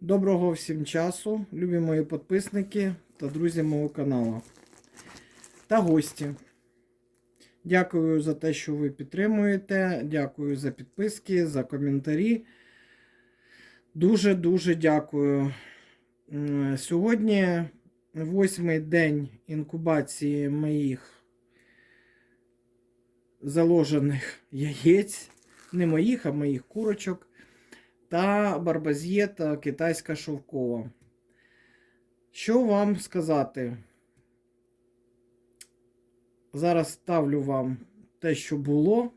Доброго всім часу, любі мої підписники та друзі мого каналу та гості. Дякую за те, що ви підтримуєте. Дякую за підписки, за коментарі. Дуже-дуже дякую. Сьогодні восьмий день інкубації моїх заложених яєць. Не моїх, а моїх курочок та барбазєта китайська шовкова. Що вам сказати? Зараз ставлю вам те, що було,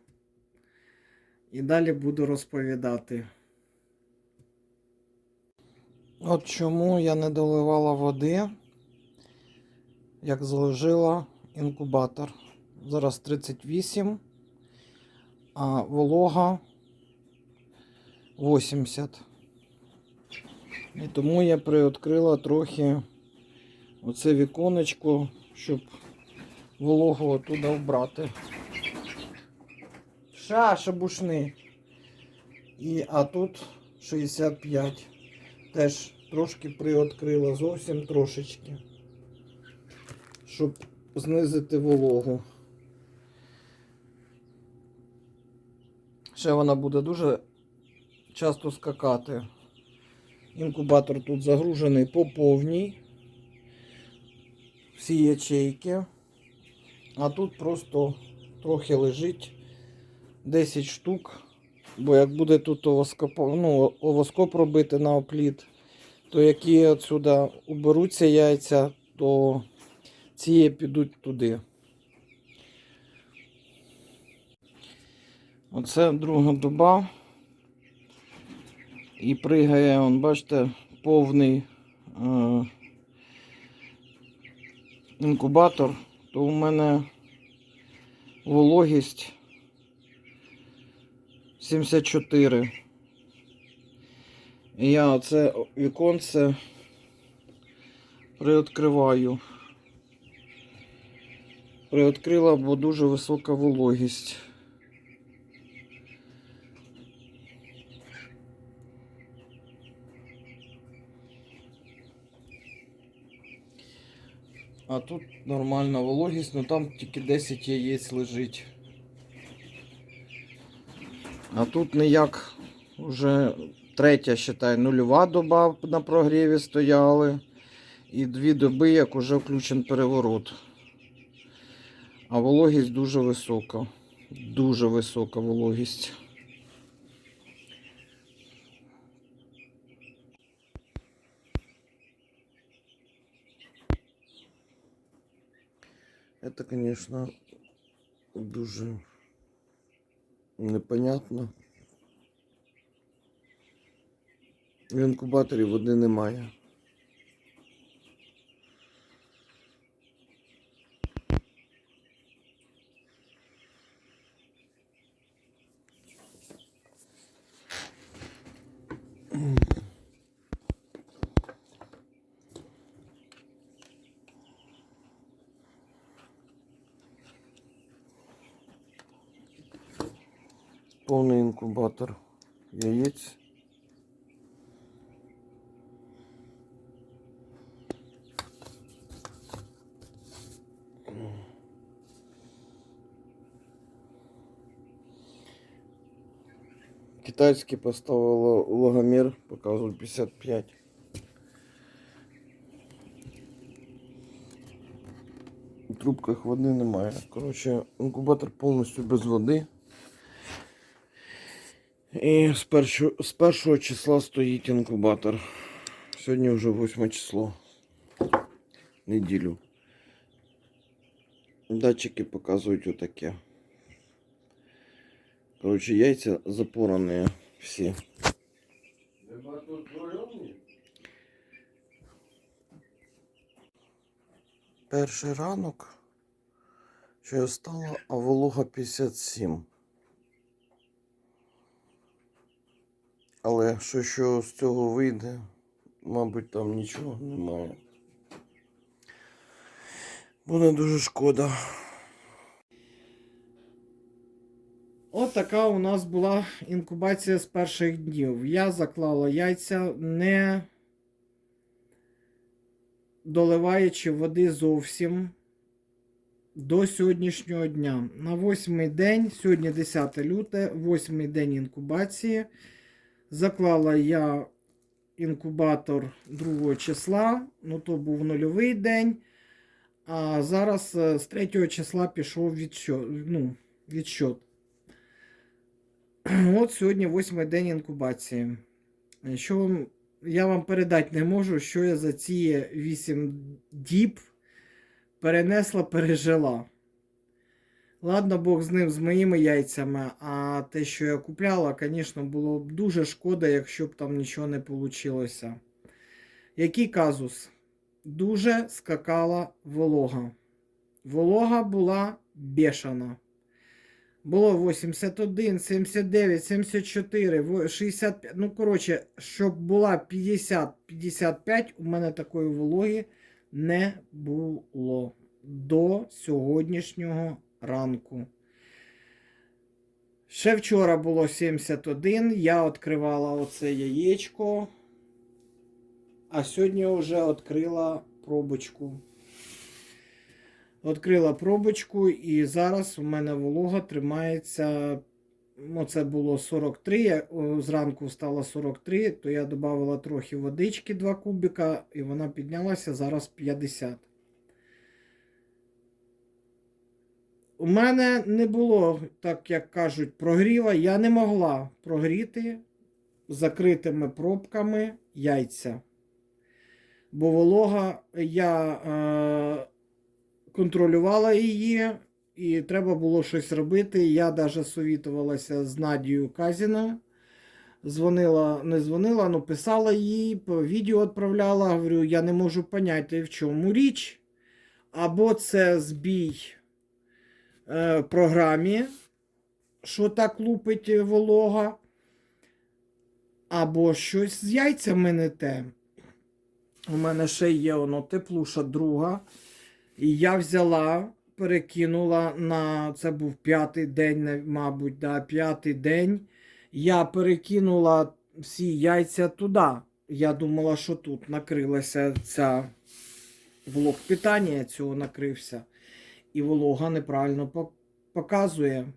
і далі буду розповідати. От чому я не доливала води, як заложила інкубатор. Зараз 38, а волога 80. І тому я приоткрила трохи оце віконечко, щоб вологу оттуда вбрати. Ша, шабушни. І, а тут 65. Теж трошки приоткрила, зовсім трошечки. Щоб знизити вологу. Ще вона буде дуже часто скакати. Інкубатор тут загружений по повній. Всі ячейки. А тут просто трохи лежить 10 штук. Бо як буде тут овоскоп, ну, овоскоп робити на опліт, то які отсюди уберуться яйця, то ці підуть туди. Оце друга доба. І пригає, он, бачите, повний е, інкубатор, то у мене вологість 74. І я оце віконце приоткриваю. Приоткрила, бо дуже висока вологість. А тут нормальна вологість, ну там тільки 10 яєць лежить. А тут ніяк вже третя, считай, нульова доба на прогріві стояли. І дві доби, як уже включен переворот. А вологість дуже висока. Дуже висока вологість. Это, конечно, дуже непонятно. В інкубаторі води немає. Повний інкубатор яєць. Китайський поставила логомір, показує 55. В трубках води немає. Коротше, інкубатор повністю без води. І з першого, з першого числа стоїть інкубатор. Сьогодні вже 8 число. Неділю. Датчики показують отаке. Коротше, яйця запорані всі. Перший ранок, що я стала, а волога 57. Але що, що з цього вийде, мабуть, там нічого немає. Буде дуже шкода. От така у нас була інкубація з перших днів. Я заклала яйця, не доливаючи води зовсім до сьогоднішнього дня. На восьмий день, сьогодні 10 люте, восьмий день інкубації. Заклала я інкубатор 2 числа, ну то був нульовий день. А зараз е, з 3 числа пішов відсчет. Ну, відсчет. От сьогодні восьмий день інкубації. Що вам, я вам передати не можу, що я за ці 8 діб перенесла, пережила. Ладно, Бог з ним, з моїми яйцями, а те, що я купляла, звісно, було б дуже шкода, якщо б там нічого не вийшло. Який казус? Дуже скакала волога. Волога була бешена. Було 81, 79, 74, 65. Ну, коротше, щоб була 50-55, у мене такої вологи не було до сьогоднішнього ранку. Ще вчора було 71, я відкривала оце яєчко, а сьогодні вже відкрила пробочку. Відкрила пробочку, і зараз у мене волога тримається. Ну, це було 43. Я зранку стало 43, то я додала трохи водички 2 кубика, і вона піднялася зараз 50. У мене не було, так як кажуть, прогріва. Я не могла прогріти закритими пробками яйця. Бо волога я е, контролювала її, і треба було щось робити. Я навіть совітувалася з Надією Казіною. Дзвонила, не дзвонила, але писала їй, по відео відправляла. Говорю, я не можу поняти, в чому річ. Або це збій е, програмі, що так лупить волога, або щось з яйцями не те. У мене ще є воно теплуша друга. І я взяла, перекинула на це був п'ятий день, мабуть, да, п'ятий день. Я перекинула всі яйця туди. Я думала, що тут накрилася ця блок питання цього накрився. І волога неправильно показує.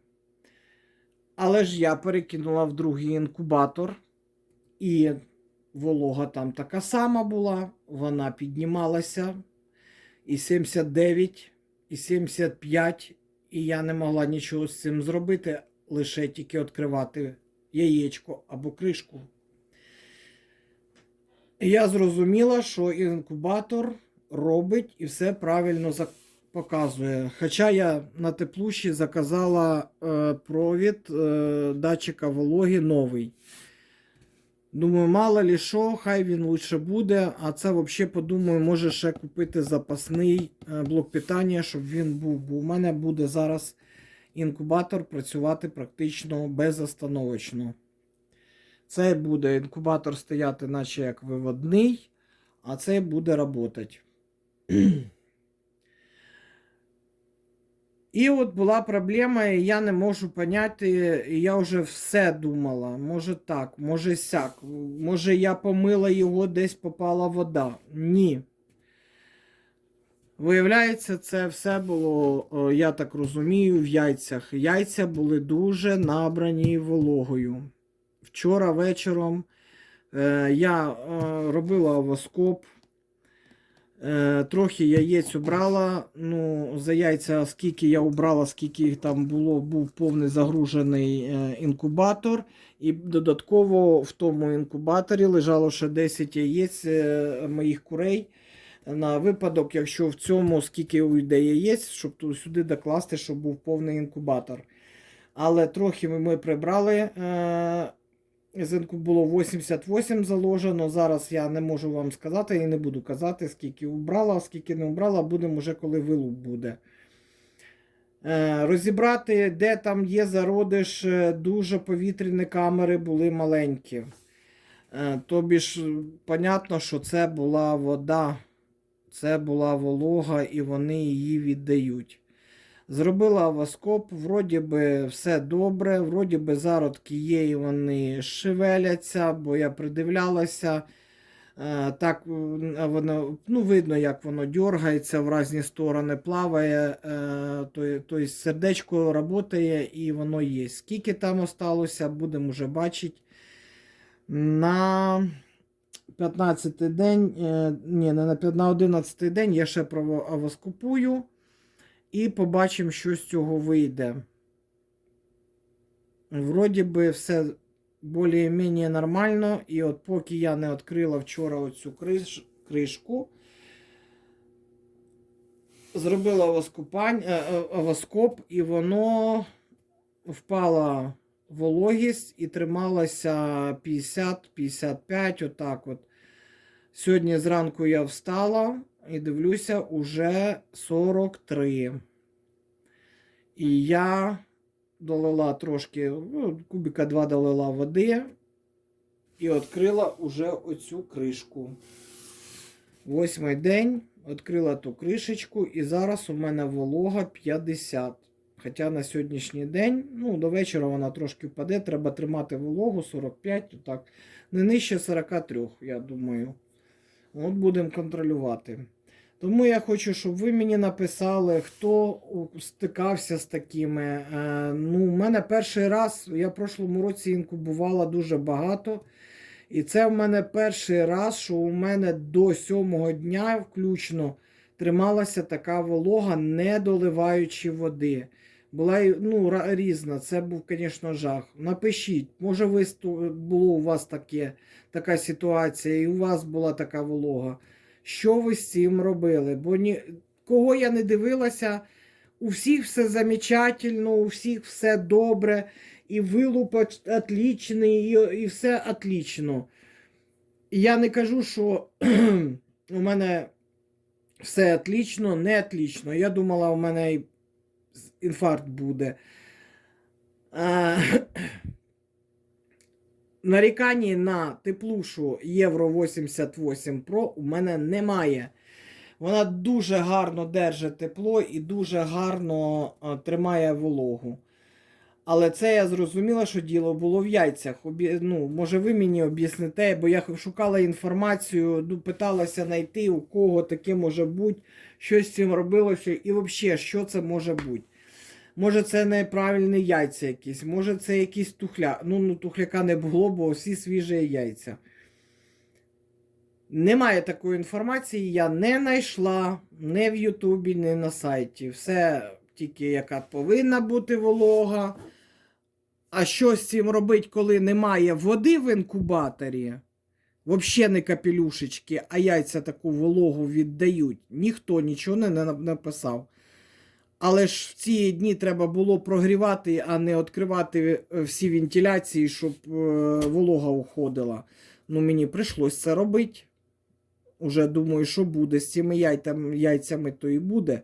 Але ж я перекинула в другий інкубатор, і волога там така сама була, вона піднімалася і 79, і 75, і я не могла нічого з цим зробити, лише тільки відкривати яєчко або кришку. Я зрозуміла, що інкубатор робить і все правильно за- показує. Хоча я на теплуші заказала е, провід е, датчика вологи новий. Думаю, мало ли що, хай він лучше буде. А це взагалі подумаю, може ще купити запасний е, блок питання, щоб він був. Бо у мене буде зараз інкубатор працювати практично безостановочно. Цей буде інкубатор стояти, наче як виводний, а цей буде працювати. І от була проблема, і я не можу поняти, і я вже все думала. Може так, може сяк. Може я помила його, десь попала вода. Ні. Виявляється, це все було, я так розумію, в яйцях. Яйця були дуже набрані вологою. Вчора вечором е, я е, робила овоскоп. Е, трохи яєць убрала. Ну, за яйця, скільки я убрала, скільки там було, був повний загружений е, інкубатор. І додатково в тому інкубаторі лежало ще 10 яєць е, моїх курей. На випадок, якщо в цьому скільки уйде яєць, щоб сюди докласти, щоб був повний інкубатор. Але трохи ми прибрали. Е, з інку було 88 заложено. Зараз я не можу вам сказати і не буду казати, скільки убрала, скільки не убрала, будемо вже коли вилуп буде. Е, розібрати, де там є зародиш, е, дуже повітряні камери були маленькі. Е, тобі ж, понятно, що це була вода, це була волога, і вони її віддають. Зробила авоскоп, вроді би все добре, вроді би зародки є і вони шевеляться, бо я придивлялася. Е, Так е, воно, ну, видно, як воно дергається в різні сторони, плаває, то- тобто сердечко працює і воно є. Скільки там осталося, будемо вже бачити. На 15 день, ні, не на, п'ят- на 11 день я ще авоскопую і побачимо, що з цього вийде. Вроді би все більш-менш нормально. І от поки я не відкрила вчора оцю криш, кришку, зробила авоскопань, е, е, і воно впала вологість і трималася 50-55, отак от. Сьогодні зранку я встала і дивлюся, уже 43. І я долила трошки, ну, кубика 2 долила води і відкрила уже оцю кришку. Восьмий день відкрила ту кришечку, і зараз у мене волога 50. Хоча на сьогоднішній день, ну, до вечора вона трошки впаде, треба тримати вологу 45, так, не нижче 43, я думаю. От будемо контролювати. Тому я хочу, щоб ви мені написали, хто стикався з такими. Е, ну, у мене перший раз, я в прошлому році інкубувала дуже багато. І це в мене перший раз, що у мене до сьомого дня включно трималася така волога, не доливаючи води. Була ну, різна, це був, звісно, жах. Напишіть, може, ви було у вас таке, така ситуація, і у вас була така волога. Що ви з цим робили? Бо ні, кого я не дивилася, у всіх все замечательно, у всіх все добре, і вилуп отлічний, і, і все отлічно. Я не кажу, що у мене все отлічно, не отлічно. Я думала, у мене інфаркт буде. А, нарікань на теплушу Євро 88 Pro у мене немає. Вона дуже гарно держить тепло і дуже гарно а, тримає вологу. Але це я зрозуміла, що діло було в яйцях. Обі... Ну, може, ви мені об'ясните, бо я шукала інформацію, ну, питалася знайти, у кого таке може бути, що з цим робилося, і взагалі, що це може бути. Може, це неправильні яйця якісь, може це якийсь тухля. Ну, ну тухляка не було, бо всі свіжі яйця. Немає такої інформації, я не знайшла не в Ютубі, не на сайті. Все тільки яка повинна бути волога. А що з цим робити, коли немає води в інкубаторі? Взагалі не капелюшечки, а яйця таку вологу віддають. Ніхто нічого не написав. Але ж в ці дні треба було прогрівати, а не відкривати е, всі вентиляції, щоб е, волога уходила. Ну, мені прийшлось це робити. Уже думаю, що буде з цими яйцями, яйцями то і буде.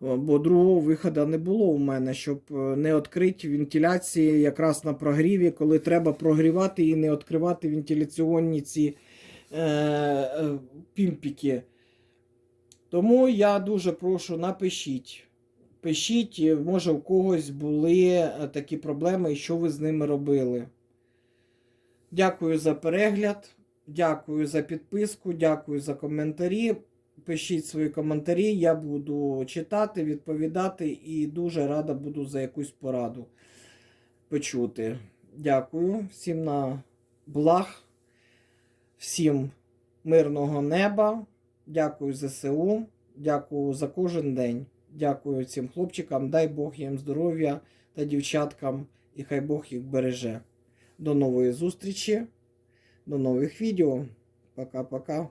Бо другого виходу не було у мене, щоб е, не відкрити вентиляції якраз на прогріві, коли треба прогрівати і не відкривати вентиляційні ці е, е, пімпіки. Тому я дуже прошу, напишіть. Пишіть, е, може у когось були е, такі проблеми і що ви з ними робили. Дякую за перегляд, дякую за підписку, дякую за коментарі. Пишіть свої коментарі, я буду читати, відповідати і дуже рада буду за якусь пораду почути. Дякую всім на благ, всім мирного неба. Дякую ЗСУ, дякую за кожен день. Дякую цим хлопчикам. Дай Бог їм здоров'я та дівчаткам, і хай Бог їх береже. До нової зустрічі, до нових відео. Пока-пока.